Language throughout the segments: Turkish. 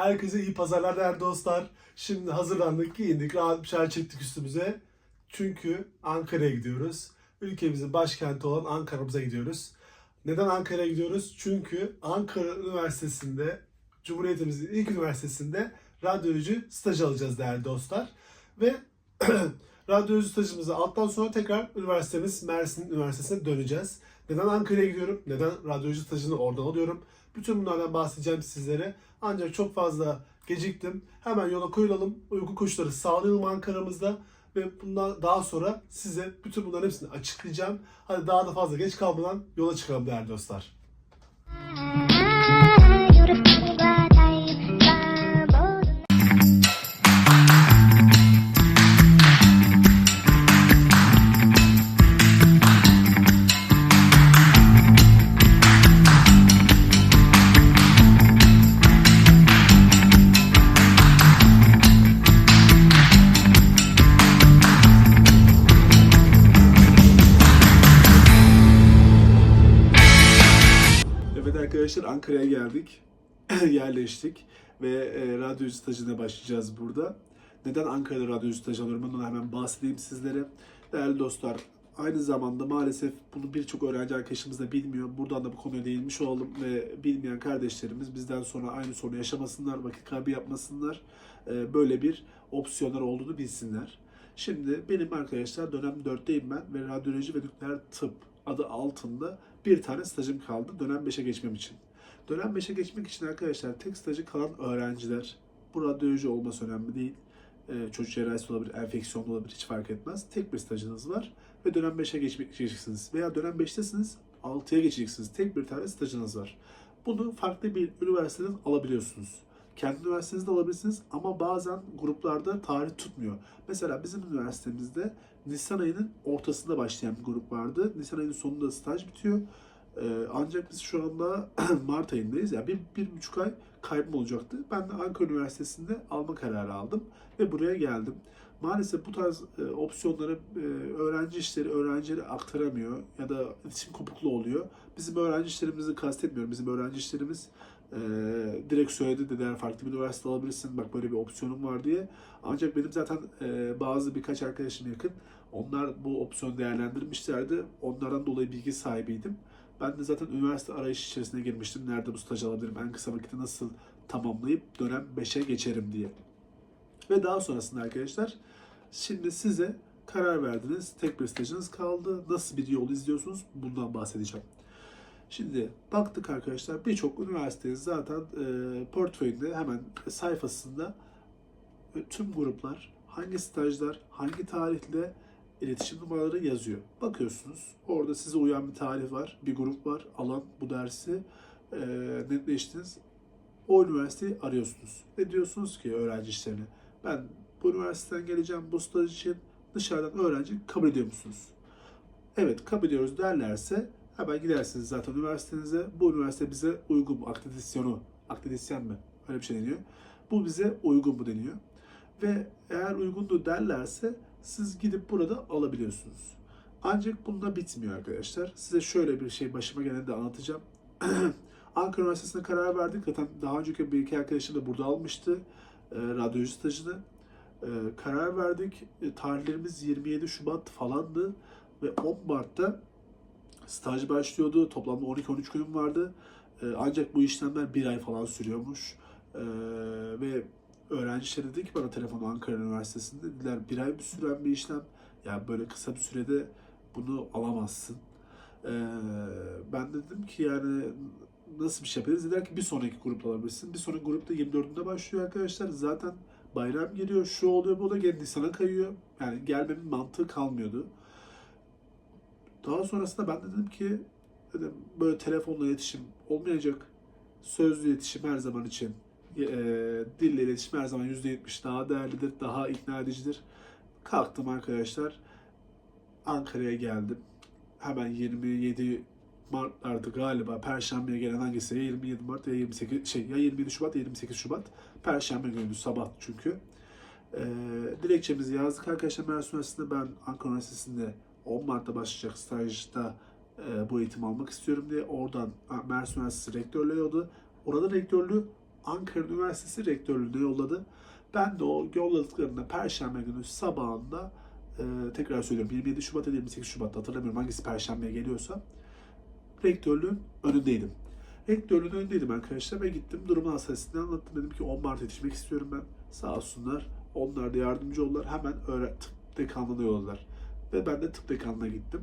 Herkese iyi pazarlar değerli dostlar. Şimdi hazırlandık, giyindik, rahat bir şeyler çektik üstümüze. Çünkü Ankara'ya gidiyoruz. Ülkemizin başkenti olan Ankara'mıza gidiyoruz. Neden Ankara'ya gidiyoruz? Çünkü Ankara Üniversitesi'nde, Cumhuriyetimizin ilk üniversitesinde radyoloji stajı alacağız değerli dostlar. Ve radyoloji stajımızı alttan sonra tekrar üniversitemiz Mersin Üniversitesi'ne döneceğiz. Neden Ankara'ya gidiyorum? Neden radyoloji stajını oradan alıyorum? Bütün bunlardan bahsedeceğim sizlere. Ancak çok fazla geciktim. Hemen yola koyulalım. Uyku koşulları sağlayalım Ankara'mızda. Ve bundan daha sonra size bütün bunların hepsini açıklayacağım. Hadi daha da fazla geç kalmadan yola çıkalım değerli dostlar. Beautiful geldik. Yerleştik. Ve e, radyocu stajına başlayacağız burada. Neden Ankara'da radyocu stajı alıyorum ondan hemen bahsedeyim sizlere. Değerli dostlar aynı zamanda maalesef bunu birçok öğrenci arkadaşımız da bilmiyor. Buradan da bu konuya değinmiş olalım ve bilmeyen kardeşlerimiz bizden sonra aynı sorunu yaşamasınlar, vakit kaybı yapmasınlar. E, böyle bir opsiyonlar olduğunu bilsinler. Şimdi benim arkadaşlar dönem 4'teyim ben ve radyoloji ve nükleer tıp adı altında bir tane stajım kaldı dönem 5'e geçmem için. Dönem 5'e geçmek için arkadaşlar tek stajı kalan öğrenciler, bu radyoloji olması önemli değil. Ee, çocuk cerrahisi olabilir, enfeksiyon olabilir hiç fark etmez. Tek bir stajınız var ve dönem 5'e geçmek geçeceksiniz. Veya dönem 5'tesiniz 6'ya geçeceksiniz. Tek bir tane stajınız var. Bunu farklı bir üniversiteden alabiliyorsunuz. Kendi üniversitenizde alabilirsiniz ama bazen gruplarda tarih tutmuyor. Mesela bizim üniversitemizde Nisan ayının ortasında başlayan bir grup vardı. Nisan ayının sonunda staj bitiyor. Ee, ancak biz şu anda Mart ayındayız. Yani bir, bir buçuk ay kaybım olacaktı. Ben de Ankara Üniversitesi'nde alma kararı aldım ve buraya geldim. Maalesef bu tarz e, opsiyonları e, öğrenci işleri öğrencileri aktaramıyor ya da iletişim kopukluğu oluyor. Bizim öğrenci işlerimizi kastetmiyorum. Bizim öğrenci işlerimiz e, direkt söyledi dediler farklı bir üniversite alabilirsin bak böyle bir opsiyonum var diye. Ancak benim zaten e, bazı birkaç arkadaşım yakın onlar bu opsiyonu değerlendirmişlerdi. Onlardan dolayı bilgi sahibiydim. Ben de zaten üniversite arayış içerisine girmiştim. Nerede bu staj alabilirim? En kısa vakitte nasıl tamamlayıp dönem 5'e geçerim diye. Ve daha sonrasında arkadaşlar şimdi size karar verdiniz. Tek bir stajınız kaldı. Nasıl bir yol izliyorsunuz? Bundan bahsedeceğim. Şimdi baktık arkadaşlar birçok üniversitenin zaten e, portföyünde hemen sayfasında e, tüm gruplar hangi stajlar hangi tarihle iletişim numaraları yazıyor. Bakıyorsunuz orada size uyan bir tarih var, bir grup var, alan bu dersi e, netleştiniz. O üniversiteyi arıyorsunuz ve diyorsunuz ki öğrenci işlerine ben bu üniversiteden geleceğim bu staj için dışarıdan öğrenci kabul ediyor musunuz? Evet kabul ediyoruz derlerse hemen gidersiniz zaten üniversitenize. Bu üniversite bize uygun mu? Akreditasyonu, akreditasyon mi? Öyle bir şey deniyor. Bu bize uygun mu deniyor. Ve eğer uygundu derlerse siz gidip burada alabiliyorsunuz. Ancak bunda bitmiyor arkadaşlar. Size şöyle bir şey başıma gelen de anlatacağım. Ankara Üniversitesi'ne karar verdik. Zaten daha önceki bir iki arkadaşım da burada almıştı. E, radyoloji stajını. E, karar verdik. E, tarihlerimiz 27 Şubat falandı. Ve 10 Mart'ta staj başlıyordu. Toplamda 12-13 günüm vardı. E, ancak bu işlemler bir ay falan sürüyormuş. E, ve öğrenciler dedi ki bana telefonu Ankara Üniversitesi'nde dediler bir ay bir süren bir işlem. Yani böyle kısa bir sürede bunu alamazsın. E, ben de dedim ki yani nasıl bir şey yapabiliriz? Dediler ki bir sonraki grupta alabilirsin. Bir sonraki grupta 24'ünde başlıyor arkadaşlar. Zaten bayram geliyor, şu oluyor, bu da gel Nisan'a kayıyor. Yani gelmemin mantığı kalmıyordu. Daha sonrasında ben de dedim ki dedim böyle telefonla iletişim olmayacak. Sözlü iletişim her zaman için e, dille iletişim her zaman %70 daha değerlidir, daha ikna edicidir. Kalktım arkadaşlar. Ankara'ya geldim. Hemen 27 Mart'lardı galiba. Perşembeye gelen hangisi? Ya 27 Mart ya 28 şey ya 27 Şubat ya 28 Şubat. Perşembe günü sabah çünkü. E, dilekçemizi yazdık arkadaşlar Mersin Üniversitesi'nde. Ben Ankara Üniversitesi'nde 10 Mart'ta başlayacak stajda e, bu eğitim almak istiyorum diye oradan Mersin Üniversitesi rektörlüğü oldu. Orada rektörlüğü Ankara Üniversitesi Rektörlüğüne yolladı. Ben de o yolladıklarında Perşembe günü sabahında e, tekrar söylüyorum 27 Şubat ya da 28 Şubat'ta hatırlamıyorum hangisi Perşembe'ye geliyorsa rektörlüğün önündeydim. Rektörlüğün önündeydim arkadaşlar ve gittim durumu hassasiyetini anlattım. Dedim ki 10 Mart yetişmek istiyorum ben. Sağ olsunlar. Onlar da yardımcı oldular. Hemen öğre tıp dekanlığına yolladılar. Ve ben de tıp dekanlığına gittim.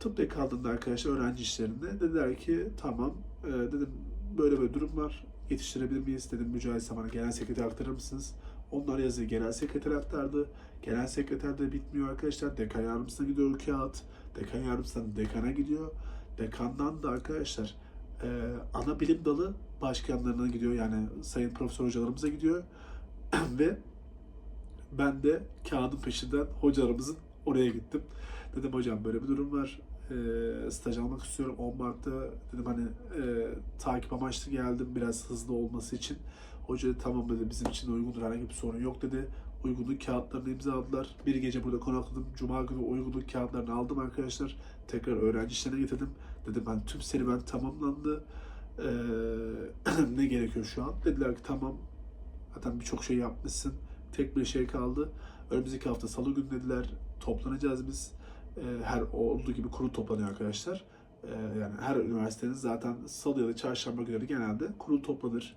Tıp dekanlığında arkadaşlar öğrenci işlerinde dediler ki tamam e, dedim böyle böyle durum var. Yetiştirebilir miyiz? Dedim Mücahit Saman'a genel sekreter aktarır mısınız? Onlar yazıyı genel sekreter aktardı. Genel sekreter de bitmiyor arkadaşlar. Dekan yardımcısına gidiyor kağıt. Dekan yardımcısından dekana gidiyor. Dekandan da arkadaşlar e, ana bilim dalı başkanlarına gidiyor. Yani sayın profesör hocalarımıza gidiyor. Ve ben de kağıdın peşinden hocalarımızın oraya gittim. Dedim hocam böyle bir durum var. E, staj almak istiyorum 10 Mart'ta. Dedim hani e, takip amaçlı geldim biraz hızlı olması için. Hoca dedi, tamam dedi bizim için uygundur herhangi bir sorun yok dedi. Uygunluk kağıtlarını imzaladılar. Bir gece burada konakladım. Cuma günü uygunluk kağıtlarını aldım arkadaşlar. Tekrar öğrenci işlerine getirdim. Dedim ben tüm serüven tamamlandı. Ee, ne gerekiyor şu an? Dediler ki tamam. Zaten birçok şey yapmışsın. Tek bir şey kaldı. Önümüzdeki hafta salı günü dediler. Toplanacağız biz. Ee, her olduğu gibi kurul toplanıyor arkadaşlar. Ee, yani her üniversitenin zaten salı ya da çarşamba günleri genelde kurul toplanır.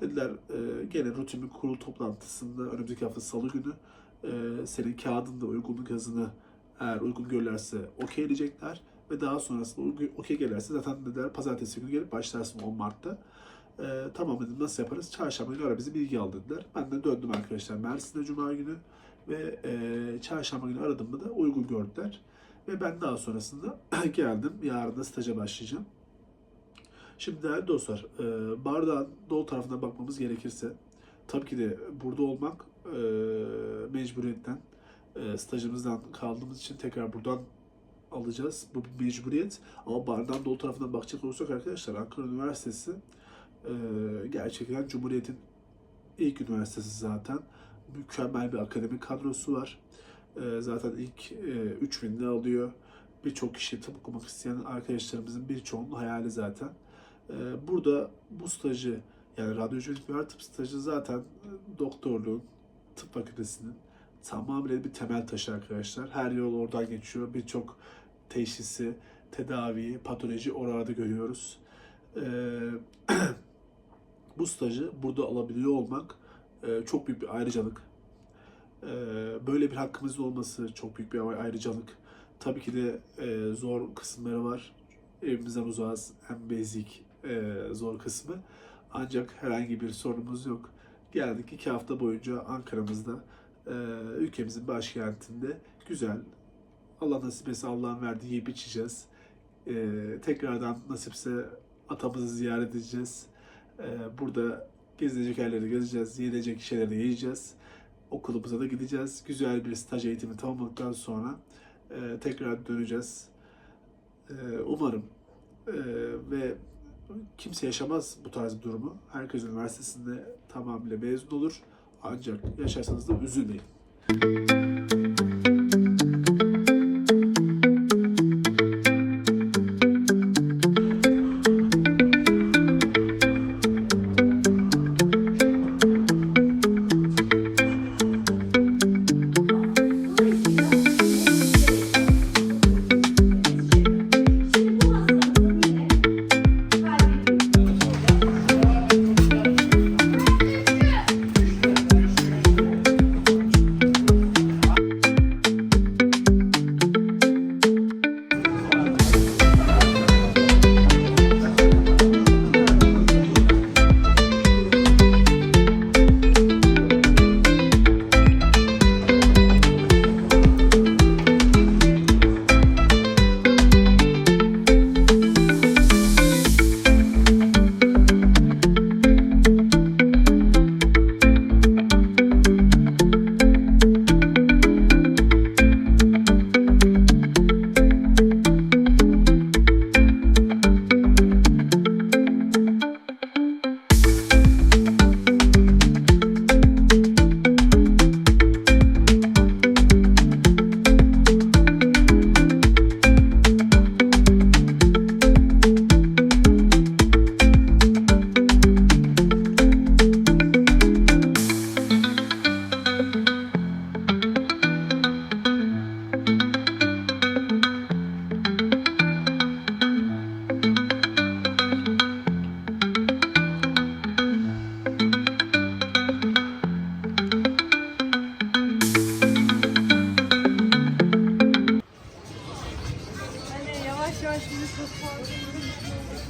Dediler e, gene rutin bir kurul toplantısında önümüzdeki hafta salı günü e, senin kağıdında uygunluk yazını eğer uygun görürlerse okeyleyecekler ve daha sonrasında okey gelirse zaten dediler pazartesi günü gelip başlarsın 10 Mart'ta. E, tamam dedim nasıl yaparız? Çarşamba günü ara bizi bilgi al dediler. Ben de döndüm arkadaşlar Mersin'de Cuma günü ve e, çarşamba günü aradığımda da uygun gördüler. Ve ben daha sonrasında geldim. Yarın da staja başlayacağım. Şimdi değerli dostlar, e, bardağın dolu tarafına bakmamız gerekirse tabii ki de burada olmak e, mecburiyetten, e, stajımızdan kaldığımız için tekrar buradan alacağız. Bu bir mecburiyet. Ama bardağın dolu tarafından bakacak olursak arkadaşlar Ankara Üniversitesi e, gerçekten Cumhuriyet'in ilk üniversitesi zaten. Mükemmel bir akademik kadrosu var. E, zaten ilk e, 3000'de alıyor. Birçok kişi tıp okumak isteyen arkadaşlarımızın birçoğunun hayali zaten. Ee, Burada bu stajı yani radyoloji ve tıp stajı zaten e, doktorluğun, tıp fakültesinin tamamıyla bir temel taşı arkadaşlar. Her yol oradan geçiyor. Birçok teşhisi, tedaviyi, patoloji oralarda görüyoruz. Ee, bu stajı burada alabiliyor olmak e, çok büyük bir ayrıcalık. Ee, Böyle bir hakkımızın olması çok büyük bir ayrıcalık. Tabii ki de e, zor kısımları var. Evimizden uzağız. En basic e, zor kısmı. Ancak herhangi bir sorunumuz yok. Geldik iki hafta boyunca Ankara'mızda, e, ülkemizin başkentinde güzel, Allah nasip etse Allah'ın verdiği yiyip içeceğiz. E, tekrardan nasipse atamızı ziyaret edeceğiz. Burada gezilecek yerleri gezeceğiz, yiyecek şeyleri de yiyeceğiz. Okulumuza da gideceğiz. Güzel bir staj eğitimi tamamladıktan sonra e, tekrar döneceğiz. E, umarım e, ve kimse yaşamaz bu tarz bir durumu. Herkes üniversitesinde tamamıyla mezun olur. Ancak yaşarsanız da üzülmeyin.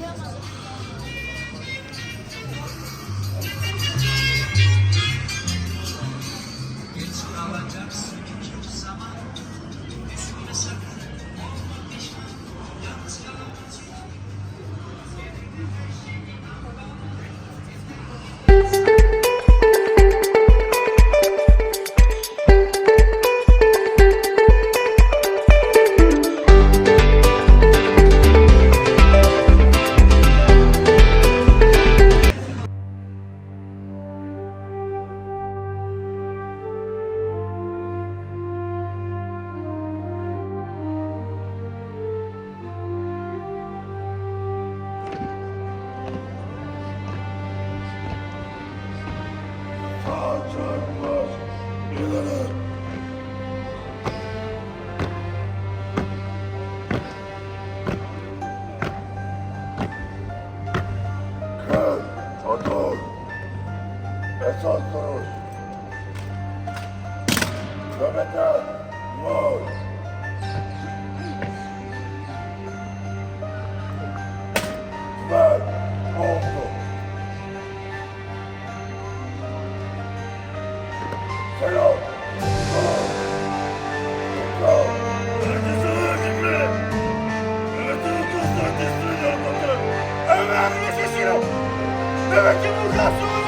Yapamadım. Nöbete vur. Ver, oldu. Selam. Evet, bu kalsın